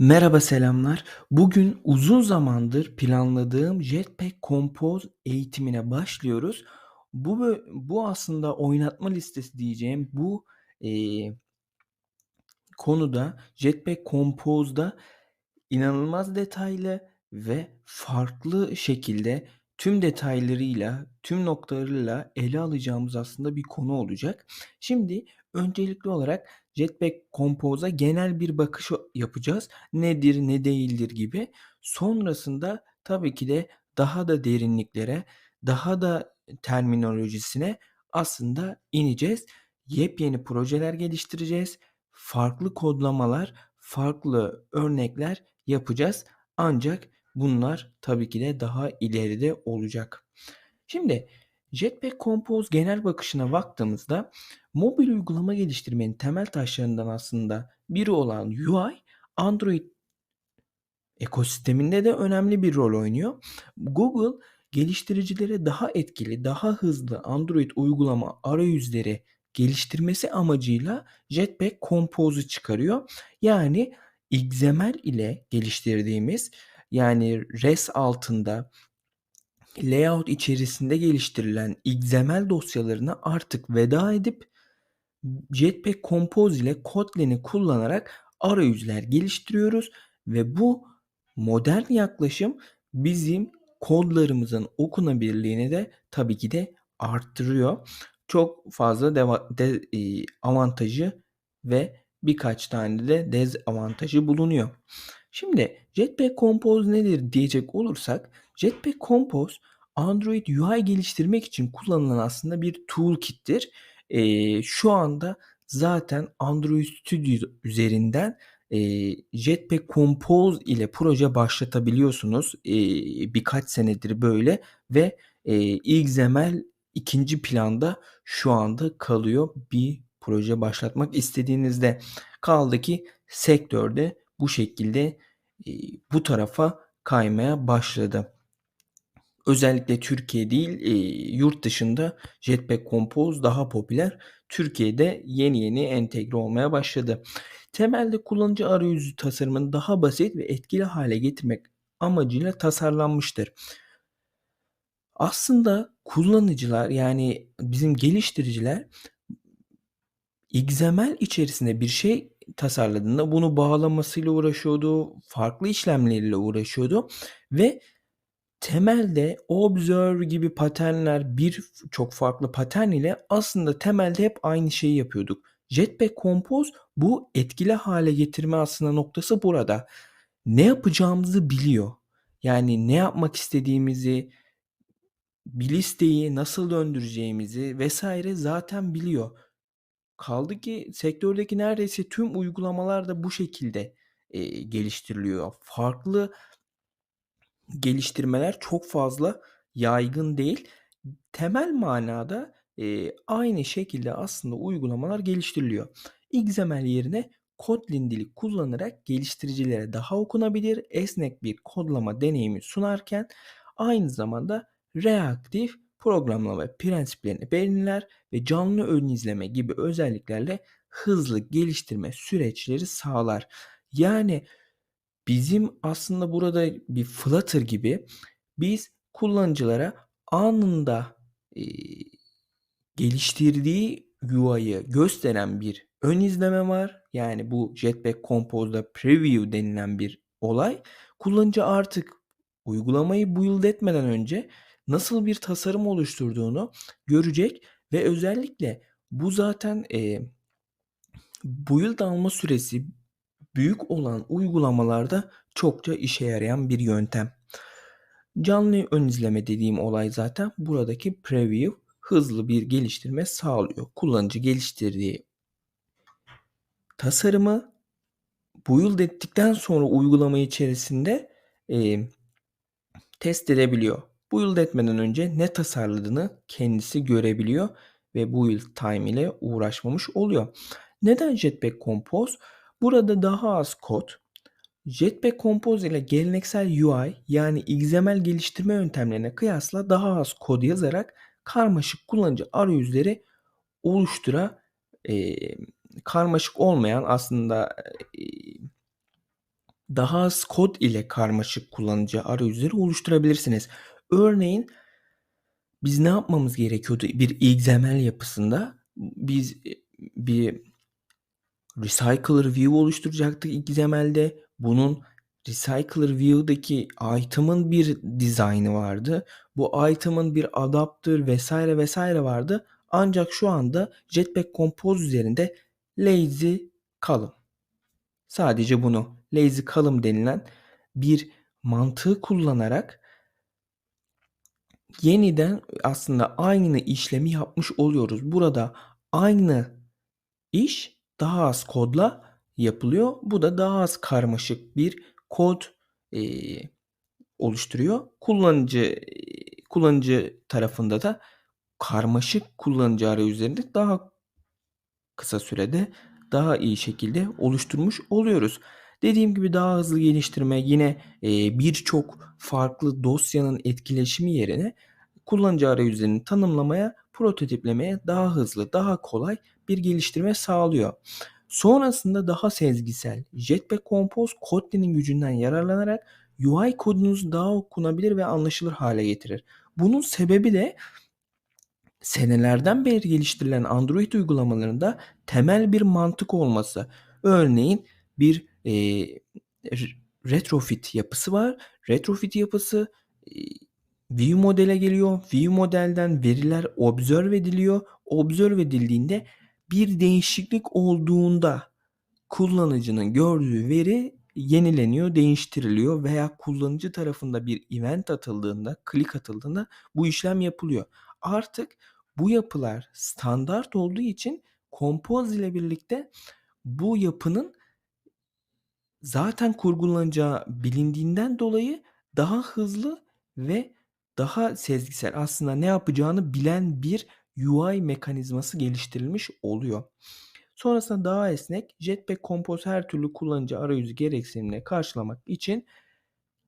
Merhaba, selamlar. Bugün uzun zamandır planladığım Jetpack Compose eğitimine başlıyoruz. Bu bu aslında oynatma listesi diyeceğim bu, eee konuda Jetpack Compose'da inanılmaz detaylı ve farklı şekilde tüm detaylarıyla, tüm noktalarıyla ele alacağımız aslında bir konu olacak. Şimdi öncelikli olarak Jetpack Compose'a genel bir bakış yapacağız. Nedir, ne değildir gibi. Sonrasında tabii ki de daha da derinliklere, daha da terminolojisine aslında ineceğiz. Yepyeni projeler geliştireceğiz. Farklı kodlamalar, farklı örnekler yapacağız. Ancak bunlar tabii ki de daha ileride olacak. Şimdi Jetpack Compose genel bakışına baktığımızda mobil uygulama geliştirmenin temel taşlarından aslında biri olan UI, Android ekosisteminde de önemli bir rol oynuyor. Google geliştiricilere daha etkili, daha hızlı Android uygulama arayüzleri geliştirmesi amacıyla Jetpack Compose'u çıkarıyor. Yani XML ile geliştirdiğimiz yani res altında layout içerisinde geliştirilen XML dosyalarına artık veda edip Jetpack Compose ile Kotlin'i kullanarak arayüzler geliştiriyoruz ve bu modern yaklaşım bizim kodlarımızın okunabilirliğini de tabii ki de arttırıyor. Çok fazla deva de eee, avantajı ve birkaç tane de dezavantajı bulunuyor. Şimdi Jetpack Compose nedir diyecek olursak Jetpack Compose Android UI geliştirmek için kullanılan aslında bir toolkit'tir. Eee, şu anda zaten Android Studio üzerinden, eee, Jetpack Compose ile proje başlatabiliyorsunuz. Eee, birkaç senedir böyle ve, eee, XML 2'nci planda şu anda kalıyor bir proje başlatmak istediğinizde. Kaldı ki sektör de bu şekilde, eee, bu tarafa kaymaya başladı. Özellikle Türkiye değil, eee, yurt dışında Jetpack Compose daha popüler. Türkiye'de yeni yeni entegre olmaya başladı. Temelde kullanıcı arayüzü tasarımını daha basit ve etkili hale getirmek amacıyla tasarlanmıştır. Aslında kullanıcılar yani bizim geliştiriciler XML içerisinde bir şey tasarladığında bunu bağlamasıyla uğraşıyordu, farklı işlemleriyle uğraşıyordu ve temelde Observe gibi paternler birçok farklı patern ile aslında temelde hep aynı şeyi yapıyorduk. Jetpack Compose bu etkili hale getirme aslında noktası burada. Ne yapacağımızı biliyor. Yani ne yapmak istediğimizi, bir listeyi nasıl döndüreceğimizi vesaire zaten biliyor. Kaldı ki sektördeki neredeyse tüm uygulamalar da bu şekilde, eee, geliştiriliyor. Farklı geliştirmeler çok fazla yaygın değil. Temel manada, eee, aynı şekilde aslında uygulamalar geliştiriliyor. XML yerine Kotlin dili kullanarak geliştiricilere daha okunabilir, esnek bir kodlama deneyimi sunarken aynı zamanda reaktif programlama prensiplerini belirler ve canlı ön izleme gibi özelliklerle hızlı geliştirme süreçleri sağlar. Yani bizim aslında burada bir Flutter gibi biz kullanıcılara anında, eee, geliştirdiği UI'yı gösteren bir ön izleme var. Yani bu Jetpack Compose'da preview denilen bir olay. Kullanıcı artık uygulamayı build etmeden önce nasıl bir tasarım oluşturduğunu görecek ve özellikle bu zaten, eee, build alma süresi büyük olan uygulamalarda çokça işe yarayan bir yöntem. Canlı ön izleme dediğim olay zaten buradaki preview hızlı bir geliştirme sağlıyor. Kullanıcı geliştirdiği tasarımı build ettikten sonra uygulama içerisinde, eee, test edebiliyor. Build etmeden önce ne tasarladığını kendisi görebiliyor ve build time ile uğraşmamış oluyor. Neden Jetpack Compose? Burada daha az kod, Jetpack Compose ile geleneksel UI yani XML geliştirme yöntemlerine kıyasla daha az kod yazarak karmaşık kullanıcı arayüzleri oluştura eee, karmaşık olmayan aslında, eee daha az kod ile karmaşık kullanıcı arayüzleri oluşturabilirsiniz. Örneğin biz ne yapmamız gerekiyordu bir XML yapısında? Biz bir recycler view oluşturacaktık XML'de. Bunun recycler view'daki item'ın bir dizaynı vardı. Bu item'ın bir adaptör vesaire vesaire vardı. Ancak şu anda Jetpack Compose üzerinde lazy column. Sadece bunu lazy column denilen bir mantığı kullanarak yeniden aslında aynı işlemi yapmış oluyoruz. Burada aynı iş daha az kodla yapılıyor. Bu da daha az karmaşık bir kod e, oluşturuyor. Kullanıcı kullanıcı tarafında da karmaşık kullanıcı arayüzlerinde daha kısa sürede daha iyi şekilde oluşturmuş oluyoruz. Dediğim gibi daha hızlı geliştirme yine e, birçok farklı dosyanın etkileşimi yerine kullanıcı arayüzlerini tanımlamaya, prototiplemeye daha hızlı, daha kolay bir geliştirme sağlıyor. Sonrasında daha sezgisel Jetpack Compose Kotlin'in gücünden yararlanarak UI kodunuzu daha okunabilir ve anlaşılır hale getirir. Bunun sebebi de senelerden beri geliştirilen Android uygulamalarında temel bir mantık olması. Örneğin bir e, retrofit yapısı var. Retrofit yapısı e, view modele geliyor. View modelden veriler observe ediliyor. Observe edildiğinde bir değişiklik olduğunda kullanıcının gördüğü veri yenileniyor, değiştiriliyor veya kullanıcı tarafında bir event atıldığında, klik atıldığında bu işlem yapılıyor. Artık bu yapılar standart olduğu için Compose ile birlikte bu yapının zaten kurgulanacağı bilindiğinden dolayı daha hızlı ve daha sezgisel aslında ne yapacağını bilen bir UI mekanizması geliştirilmiş oluyor. Sonrasında daha esnek Jetpack Compose her türlü kullanıcı arayüzü gereksinimini karşılamak için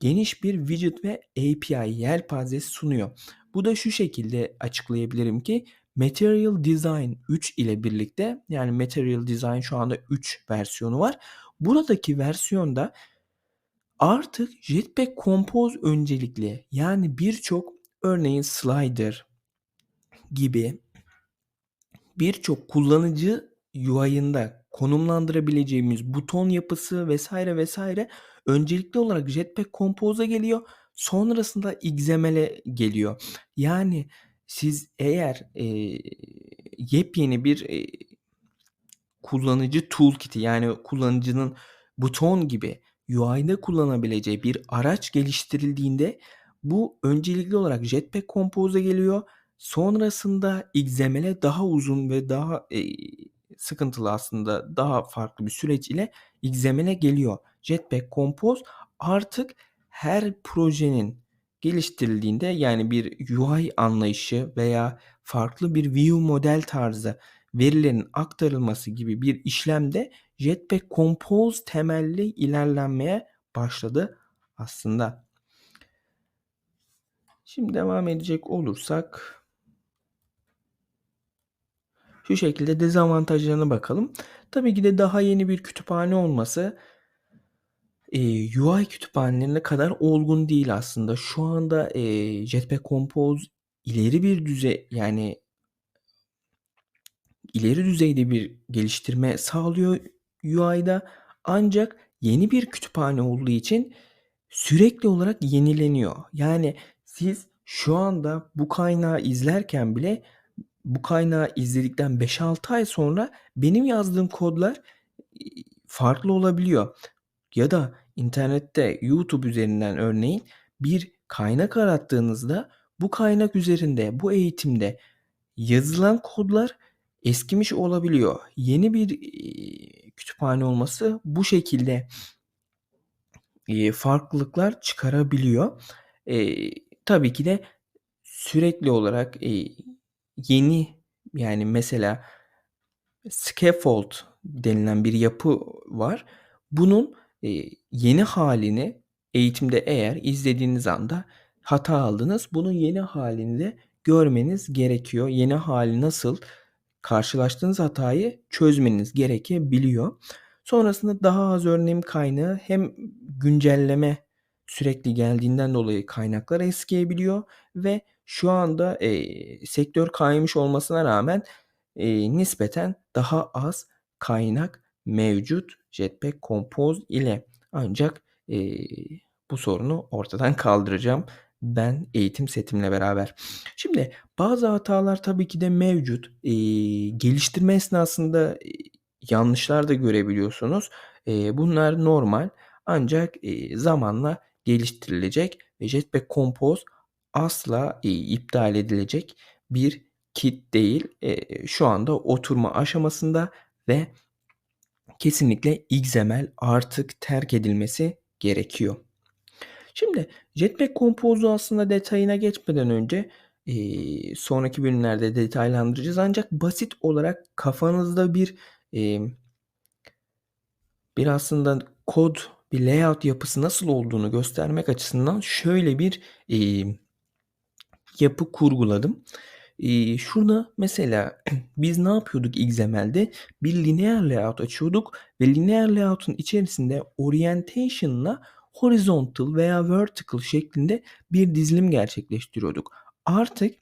geniş bir widget ve API yelpazesi sunuyor. Bu da şu şekilde açıklayabilirim ki Material Design 3 ile birlikte yani Material Design şu anda 3 versiyonu var. Buradaki versiyonda artık Jetpack Compose öncelikli yani birçok örneğin slider gibi birçok kullanıcı UI'ında konumlandırabileceğimiz buton yapısı vesaire vesaire öncelikli olarak Jetpack Compose'a geliyor. Sonrasında XML'e geliyor. Yani siz eğer e, yepyeni bir e, kullanıcı toolkit'i yani kullanıcının buton gibi UI'de kullanabileceği bir araç geliştirildiğinde bu öncelikli olarak Jetpack Compose'a geliyor. Sonrasında XML'e daha uzun ve daha e, sıkıntılı aslında daha farklı bir süreç ile XML'e geliyor. Jetpack Compose artık her projenin geliştirildiğinde yani bir UI anlayışı veya farklı bir view model tarzı verilerin aktarılması gibi bir işlemde Jetpack Compose temelli ilerlenmeye başladı aslında. Şimdi devam edecek olursak şu şekilde dezavantajlarına bakalım. Tabii ki de daha yeni bir kütüphane olması e, UI kütüphanelerine kadar olgun değil aslında. Şu anda e, Jetpack Compose ileri bir düzey yani ileri düzeyde bir geliştirme sağlıyor UI'da ancak yeni bir kütüphane olduğu için sürekli olarak yenileniyor. Yani siz şu anda bu kaynağı izlerken bile bu kaynağı izledikten 5-6 ay sonra benim yazdığım kodlar farklı olabiliyor. Ya da internette YouTube üzerinden örneğin bir kaynak arattığınızda bu kaynak üzerinde bu eğitimde yazılan kodlar eskimiş olabiliyor. Yeni bir kütüphane olması bu şekilde farklılıklar çıkarabiliyor. E, tabii ki de sürekli olarak e, yeni yani mesela scaffold denilen bir yapı var. Bunun e, yeni halini eğitimde eğer izlediğiniz anda hata aldınız. Bunun yeni halini de görmeniz gerekiyor. Yeni hali nasıl karşılaştığınız hatayı çözmeniz gerekebiliyor. Sonrasında daha az örneğin kaynağı hem güncelleme sürekli geldiğinden dolayı kaynaklar eskiyebiliyor ve şu anda e, sektör kaymış olmasına rağmen e, nispeten daha az kaynak mevcut Jetpack Compose ile. Ancak e, bu sorunu ortadan kaldıracağım ben eğitim setimle beraber. Şimdi bazı hatalar tabii ki de mevcut. E, geliştirme esnasında e, yanlışlar da görebiliyorsunuz. E, bunlar normal ancak e, zamanla geliştirilecek ve Jetpack Compose asla e, iptal edilecek bir kit değil. E, şu anda oturma aşamasında ve kesinlikle XML artık terk edilmesi gerekiyor. Şimdi Jetpack Compose'u aslında detayına geçmeden önce e, sonraki bölümlerde detaylandıracağız. Ancak basit olarak kafanızda bir e, bir aslında kod bir layout yapısı nasıl olduğunu göstermek açısından şöyle bir e, yapı kurguladım. E, şurada mesela biz ne yapıyorduk XML'de? Bir linear layout açıyorduk ve linear layout'un içerisinde orientation'la horizontal veya vertical şeklinde bir dizilim gerçekleştiriyorduk. Artık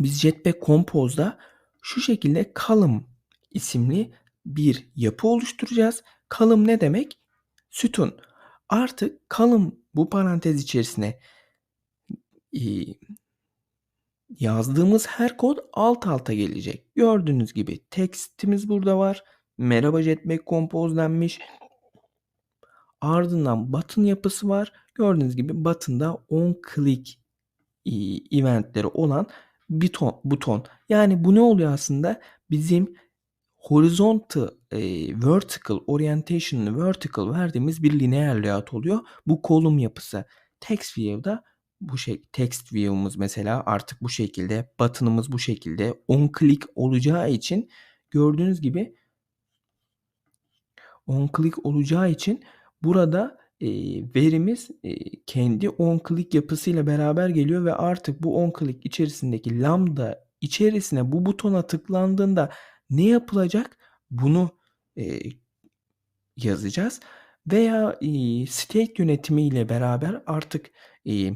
biz Jetpack Compose'da şu şekilde column isimli bir yapı oluşturacağız. Column ne demek? Sütun. Artık column bu parantez içerisine yazdığımız her kod alt alta gelecek. Gördüğünüz gibi tekstimiz burada var. Merhaba Jetpack Compose denmiş. Ardından button yapısı var. Gördüğünüz gibi button'da on click eventleri olan buton, buton. Yani bu ne oluyor aslında? Bizim horizontal e, vertical orientation'ını vertical verdiğimiz bir linear layout oluyor. Bu kolum yapısı. Text view'da bu şey text view'umuz mesela artık bu şekilde, button'ımız bu şekilde on click olacağı için gördüğünüz gibi on click olacağı için burada e, verimiz e, kendi on click yapısıyla beraber geliyor ve artık bu on click içerisindeki lambda içerisine bu butona tıklandığında ne yapılacak? Bunu e, yazacağız veya e, state yönetimi ile beraber artık e,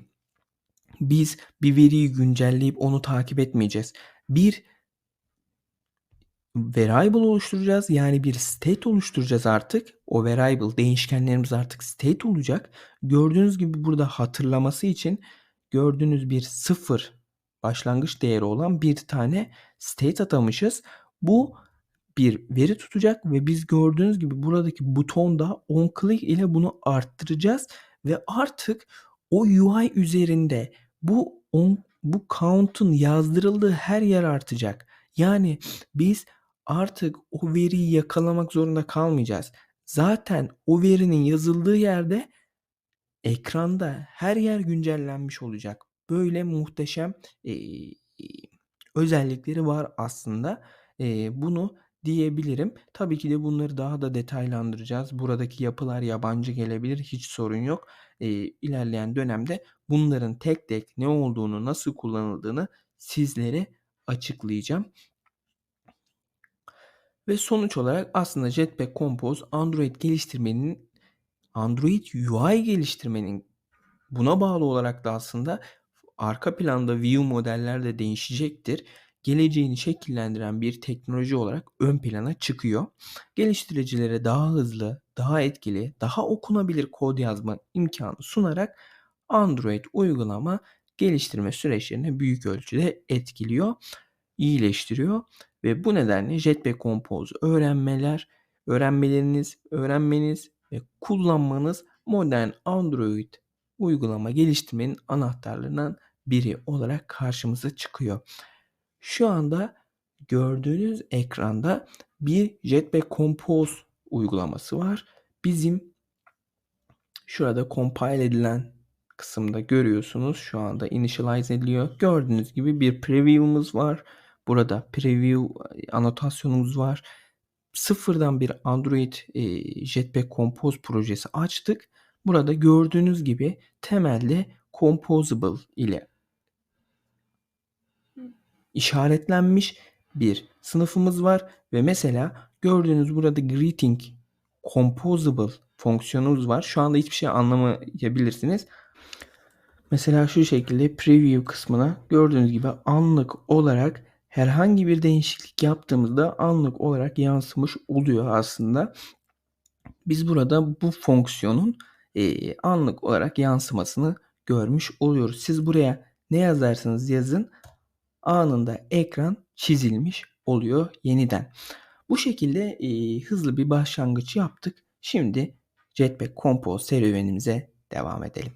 biz bir veriyi güncelleyip onu takip etmeyeceğiz. Bir variable oluşturacağız. Yani bir state oluşturacağız artık. O variable değişkenlerimiz artık state olacak. Gördüğünüz gibi burada hatırlaması için gördüğünüz bir sıfır başlangıç değeri olan bir tane state atamışız. Bu bir veri tutacak ve biz gördüğünüz gibi buradaki butonda on click ile bunu arttıracağız ve artık o UI üzerinde bu on, bu count'un yazdırıldığı her yer artacak. Yani biz artık o veriyi yakalamak zorunda kalmayacağız. Zaten o verinin yazıldığı yerde ekranda her yer güncellenmiş olacak. Böyle muhteşem e, özellikleri var aslında. E, bunu diyebilirim. Tabii ki de bunları daha da detaylandıracağız. Buradaki yapılar yabancı gelebilir. Hiç sorun yok. E, ilerleyen dönemde bunların tek tek ne olduğunu, nasıl kullanıldığını sizlere açıklayacağım. Ve sonuç olarak aslında Jetpack Compose Android geliştirmenin Android UI geliştirmenin buna bağlı olarak da aslında arka planda view modeller de değişecektir. Geleceğini şekillendiren bir teknoloji olarak ön plana çıkıyor. Geliştiricilere daha hızlı, daha etkili, daha okunabilir kod yazma imkanı sunarak Android uygulama geliştirme süreçlerini büyük ölçüde etkiliyor, iyileştiriyor ve bu nedenle Jetpack Compose öğrenmeler, öğrenmeleriniz, öğrenmeniz ve kullanmanız modern Android uygulama geliştirmenin anahtarlarından biri olarak karşımıza çıkıyor. Şu anda gördüğünüz ekranda bir Jetpack Compose uygulaması var. Bizim şurada compile edilen kısımda görüyorsunuz. Şu anda initialize ediliyor. Gördüğünüz gibi bir preview'umuz var. Burada preview anotasyonumuz var. Sıfırdan bir Android e, Jetpack Compose projesi açtık. Burada gördüğünüz gibi temelde Composable ile işaretlenmiş bir sınıfımız var ve mesela gördüğünüz burada greeting composable fonksiyonumuz var. Şu anda hiçbir şey anlamayabilirsiniz. Mesela şu şekilde preview kısmına gördüğünüz gibi anlık olarak herhangi bir değişiklik yaptığımızda anlık olarak yansımış oluyor aslında. Biz burada bu fonksiyonun e, anlık olarak yansımasını görmüş oluyoruz. Siz buraya ne yazarsanız yazın anında ekran çizilmiş oluyor yeniden. Bu şekilde e, hızlı bir başlangıç yaptık. Şimdi Jetpack Compose serüvenimize devam edelim.